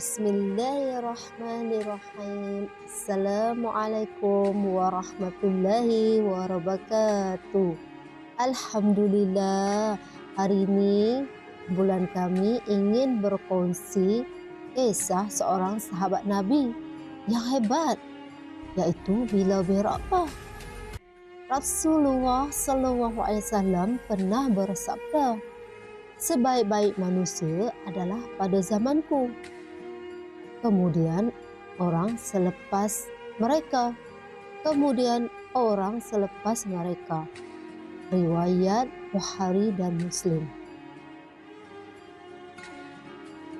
Bismillahirrahmanirrahim. Assalamualaikum warahmatullahi wabarakatuh. Alhamdulillah, hari ini bulan kami ingin berkongsi kisah seorang sahabat Nabi yang hebat iaitu Bilal bin Rabah. Rasulullah sallallahu alaihi wasallam pernah bersabda, sebaik-baik manusia adalah pada zamanku. Kemudian orang selepas mereka. Kemudian orang selepas mereka. Riwayat Bukhari dan Muslim.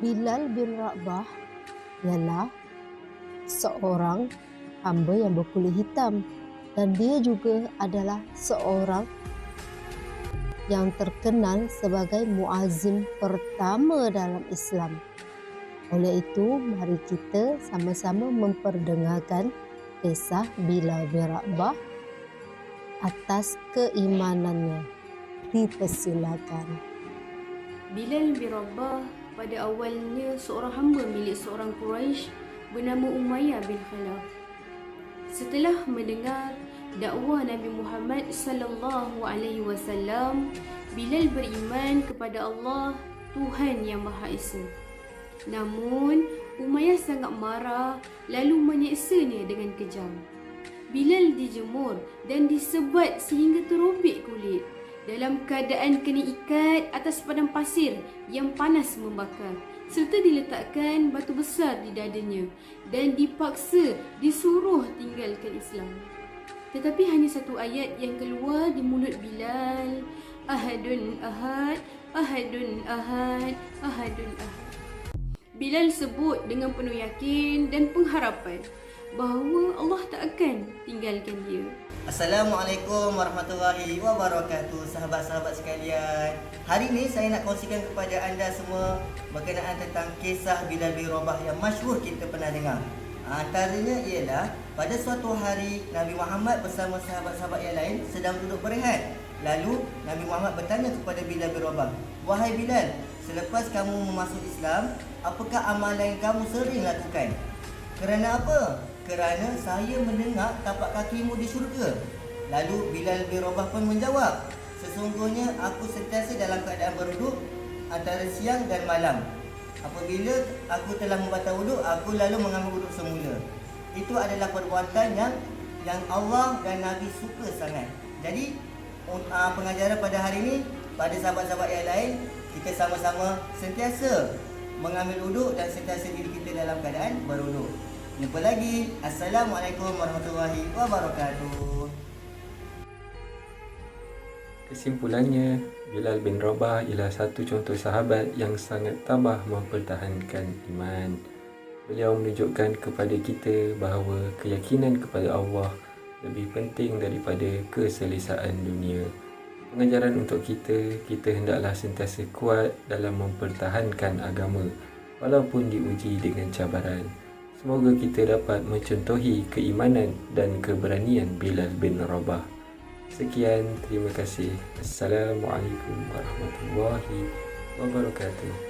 Bilal bin Rabah ialah seorang hamba yang berkulit hitam dan dia juga adalah seorang yang terkenal sebagai muazim pertama dalam Islam. Oleh itu, mari kita sama-sama memperdengarkan kisah Bilal bin Rabah atas keimanannya. Dipersilakan. Bilal bin Rabah pada awalnya seorang hamba milik seorang Quraisy bernama Umayyah bin Khalaf. Setelah mendengar dakwah Nabi Muhammad sallallahu alaihi wasallam, Bilal beriman kepada Allah, Tuhan yang Maha Esa. Namun, Umayyah sangat marah lalu menyeksanya dengan kejam. Bilal dijemur dan disebat sehingga terobek kulit dalam keadaan kena ikat atas padang pasir yang panas membakar serta diletakkan batu besar di dadanya dan dipaksa disuruh tinggalkan Islam. Tetapi hanya satu ayat yang keluar di mulut Bilal. Ahadun ahad, ahadun ahad, ahadun ahad. Bilal sebut dengan penuh yakin dan pengharapan bahawa Allah tak akan tinggalkan dia. Assalamualaikum warahmatullahi wabarakatuh Sahabat-sahabat sekalian. Hari ini saya nak kongsikan kepada anda semua Berkenaan tentang kisah Bilal bin Rabah yang masyhur kita pernah dengar. Antaranya ialah Pada suatu hari Nabi Muhammad bersama sahabat-sahabat yang lain sedang duduk berehat. Lalu Nabi Muhammad bertanya kepada Bilal bin Rabah Wahai Bilal, selepas kamu memasuk Islam Apakah amalan yang kamu sering lakukan? Kerana apa? kerana saya mendengar tapak kakimu di syurga. Lalu Bilal bin Rabah pun menjawab, sesungguhnya aku sentiasa dalam keadaan berduduk antara siang dan malam. Apabila aku telah membatal wuduk, aku lalu mengambil wuduk semula. Itu adalah perbuatan yang yang Allah dan Nabi suka sangat. Jadi uh, pengajaran pada hari ini pada sahabat-sahabat yang lain kita sama-sama sentiasa mengambil wuduk dan sentiasa diri kita dalam keadaan berwuduk. Jumpa lagi. Assalamualaikum warahmatullahi wabarakatuh. Kesimpulannya, Bilal bin Rabah ialah satu contoh sahabat yang sangat tabah mempertahankan iman. Beliau menunjukkan kepada kita bahawa keyakinan kepada Allah lebih penting daripada keselesaan dunia. Pengajaran untuk kita, kita hendaklah sentiasa kuat dalam mempertahankan agama walaupun diuji dengan cabaran. Semoga kita dapat mencontohi keimanan dan keberanian Bilal bin Rabah. Sekian, terima kasih. Assalamualaikum warahmatullahi wabarakatuh.